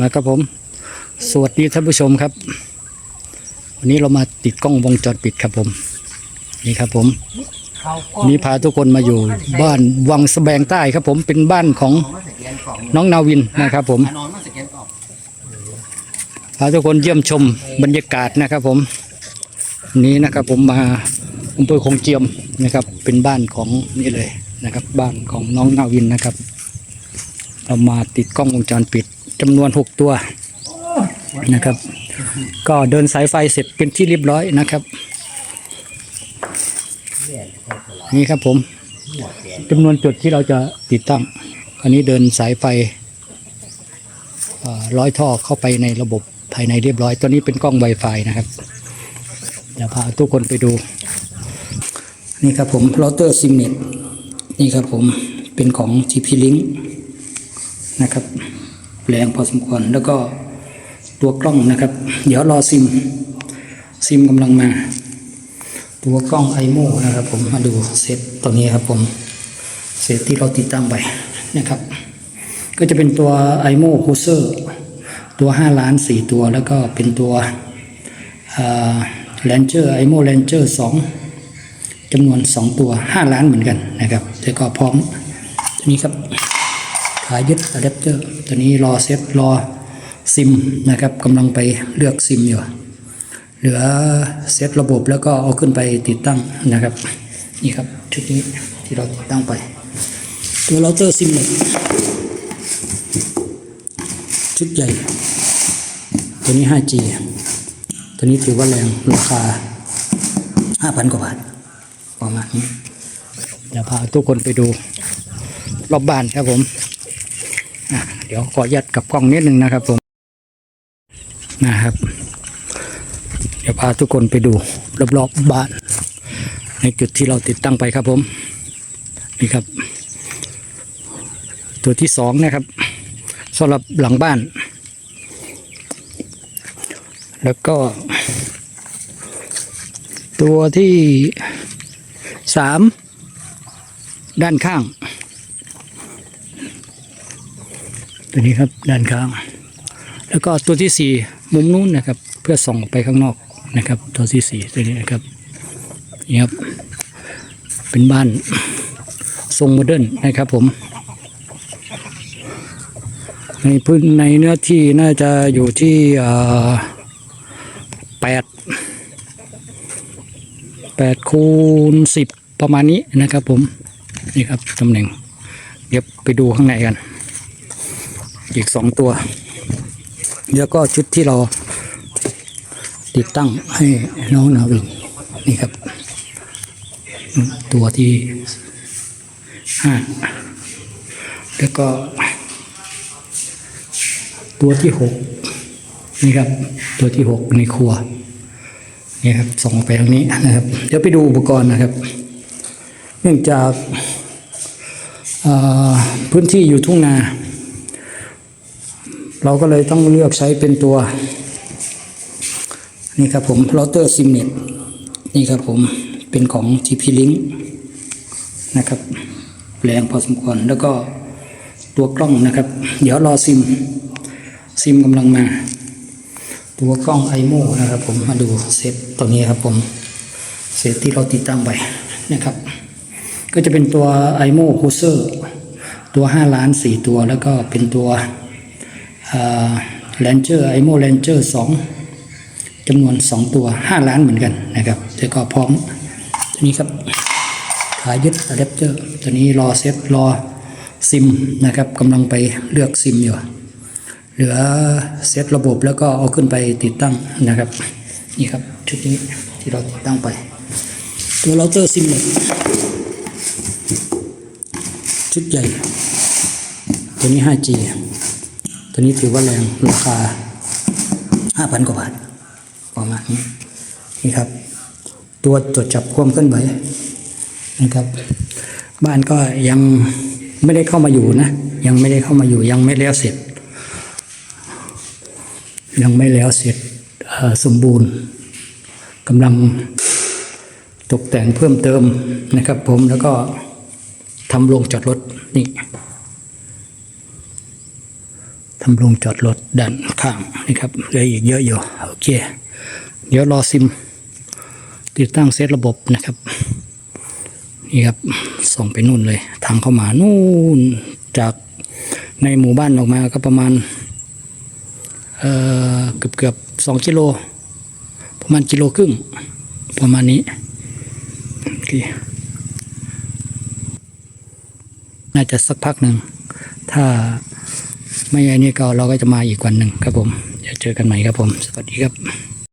มาครับผม สวัสดีท่านผู้ชมครับ วันนี้เรามาติดกล้องวงจรปิดครับผม นี่ครับผมวันนี้พาทุกคนมาอยู่บ้านวังสะแบงใต้ครับผมเป็นบ้านของน้องนาวินนะครับผมพาทุกคนเยี่ยมชมบรรยากาศนะครับผมนนี้นะครับผมมาอำเภอคงเจียมนะครับ เป็นบ้านของนี่เลยนะครับ บ้านของน้องนาวินนะครับ เรามาติดกล้องวงจรปิด จำนวน 6 ตัวนะครับ ก็เดินสายไฟเสร็จเป็นที่เรียบร้อยนะครับ นี่ครับผมจำนวนจุดที่เราจะติดตั้ง อันนี้เดินสายไฟร้อยท่อเข้าไปในระบบภายในเรียบร้อย ตัวนี้เป็นกล้อง Wi-Fi นะครับเดี๋ยวพาทุกคนไปดู นี่ครับผมเราเตอร์ซิมเน็ตนี่ครับผมเป็นของ GP Link นะครับ แรงพอสมควรแล้วก็ตัวกล้องนะครับ เดี๋ยวรอซิม ซิมกำลังมา ตัวกล้อง i m o นะครับผมมาดูเซตตัวนี้ครับผมเซตที่เราติดตั้งไปนะครับ ก็จะเป็นตัว i m o c r u i s e r ตัว 5 ล้าน 4 ตัวแล้วก็เป็นตัว Ranger i m o Ranger 2จำนวน 2 ตัว 5 ล้านเหมือนกันนะครับแล้วก็พร้อมตัวนี้ครับ ขายึดอะแดปเตอร์ตัวนี้รอเซตรอซิมนะครับกำลังไปเลือกซิมอยู่ เหลือเซตระบบแล้วก็เอาขึ้นไปติดตั้งนะครับ นี่ครับชุดนี้ที่เราติดตั้งไป ตัวเราเตอร์ซิมเน็ตชุดใหญ่ ตัวนี้ 5G ตัวนี้ถือว่าแรงราคา 5,000 กว่าบาทประมาณนี้เดี๋ยวพาทุกคนไปดูรอบบ้านครับผม เดี๋ยวขอยัดกับกล้องนิดนึงนะครับผมนะครับ เดี๋ยวพาทุกคนไปดูรอบๆบบ้าน ในจุดที่เราติดตั้งไปครับผม นี่ครับ ตัวที่สองนะครับสำหรับหลังบ้าน แล้วก็ ตัวที่สามด้านข้าง ตัวนี้ครับด้านข้าง แล้วก็ตัวที่สี่มุมนู้นนะครับ เพื่อส่องออกไปข้างนอกนะครับ ตัวที่สี่ตัวนี้นะครับนี่ครับ เป็นบ้านทรงโมเดิร์นนะครับผม ในพื้นในเนื้อที่น่าจะอยู่ที่แปดแปดคูณสิบประมาณนี้นะครับผม นี่ครับตำแหน่ง เดี๋ยวไปดูข้างในกัน อีกสองตัว แล้วก็ชุดที่เราติดตั้งให้น้องนาวินนี่ครับ ตัวที่ห้าแล้วก็ ตัวที่หกนี่ครับ ตัวที่หกในครัวนี่ครับส่องไปทางนี้นะครับ เดี๋ยวไปดูอุปกรณ์นะครับ เนื่องจากพื้นที่อยู่ทุ่งนา เราก็เลยต้องเลือกใช้เป็นตัว นี่ครับผมเราเตอร์ซิมเน็ตนี่ครับผมเป็นของ GP Link นะครับแรงพอสมควรแล้วก็ตัวกล้องนะครับ เดี๋ยวรอซิม ซิมกำลังมา ตัวกล้อง i m o นะครับผมมาดูเซตตัวนี้ครับผมเซตที่เราติดตั้งไปนะครับ ก็จะเป็นตัว i m o c r u i s e r ตัว 5 ล้าน 4 ตัวแล้วก็เป็นตัว Ranger i m o Ranger 2จำนวน 2 ตัว 5 ล้านเหมือนกันนะครับแล้วก็พร้อมตัวนี้ครับขายึดอะแดปเตอร์ตัวนี้รอเซตรอซิมนะครับกำลังไปเลือกซิมอยู่ เหลือเซตระบบแล้วก็เอาขึ้นไปติดตั้งนะครับ นี่ครับ ชุดนี้ที่เราติดตั้งไป ตัวเราเตอร์ซิมเน็ตชุดใหญ่ ตัวนี้ 5G ตัวนี้ถือว่าแรงราคา5,000กว่าบาทประมาณนี้นี่ครับ ตัวตรวจจับความเคลื่อนไหวนะครับ บ้านก็ยังไม่ได้เข้ามาอยู่นะ ยังไม่ได้เข้ามาอยู่ยังไม่แล้วเสร็จ ยังไม่แล้วเสร็จสมบูรณ์กำลังตกแต่งเพิ่มเติมนะครับ ผมแล้วก็ทำโรงจอดรถนี่ ทำโรงจอดรถด้านข้างนี่ครับเหลืออีกเยอะอยู่โอเค เดี๋ยวรอซิม ติดตั้งเซตระบบนะครับนี่ครับส่งไปนู่นเลย ทางเข้ามานู่นจากในหมู่บ้านออกมาก็ประมาณเอ่อเกือบเกือบสองกิโล ประมาณกิโลครึ่งประมาณนี้โอเคน่าจะสักพักหนึ่งถ้า ไม่ไอ้นี่ก็เราก็จะมาอีกวันหนึ่งครับผมเดี๋ยวเจอกันใหม่ครับผม สวัสดีครับ